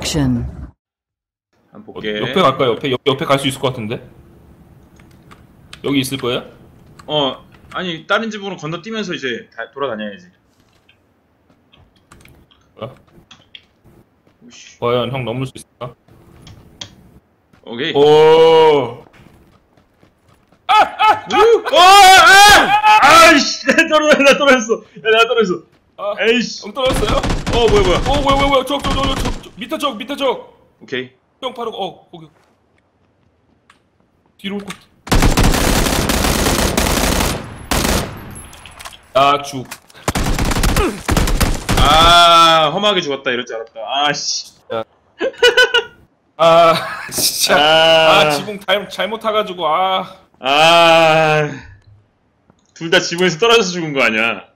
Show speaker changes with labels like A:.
A: Action.
B: 한번
C: 어,
B: 볼게.
C: 옆에 갈까요? 옆에 옆, 옆에 갈 수 있을 것 같은데. 여기 있을 거예요?
B: 어, 아니 다른 집으로 건너뛰면서 이제 다 돌아다녀야지.
C: 어?
B: 오씨.
C: 과연 형 넘을 수 있을까?
B: 오케이.
C: 오.
B: 우! 어, 아! 아이씨, 나 떨어졌어, 나 떨어졌어. 야, 나 떨어졌어.
C: 아,
B: 에이씨.
C: 형 떨어졌어요?
B: 어, 뭐야, 뭐야.
C: 어, 뭐야, 뭐야, 뭐야, 저, 저, 저, 저, 밑에 적, 밑에 적.
B: 오케이.
C: 형 바로, 어, 거기. 뒤로 올 것. 같아. 아, 죽.
B: 아, 험하게 죽었다 이럴 줄 알았다. 아씨.
C: 아, 진짜.
B: 아.
C: 아, 지붕 잘, 잘못 타가지고, 아.
B: 아. 둘 다 지붕에서 떨어져서 죽은 거 아니야?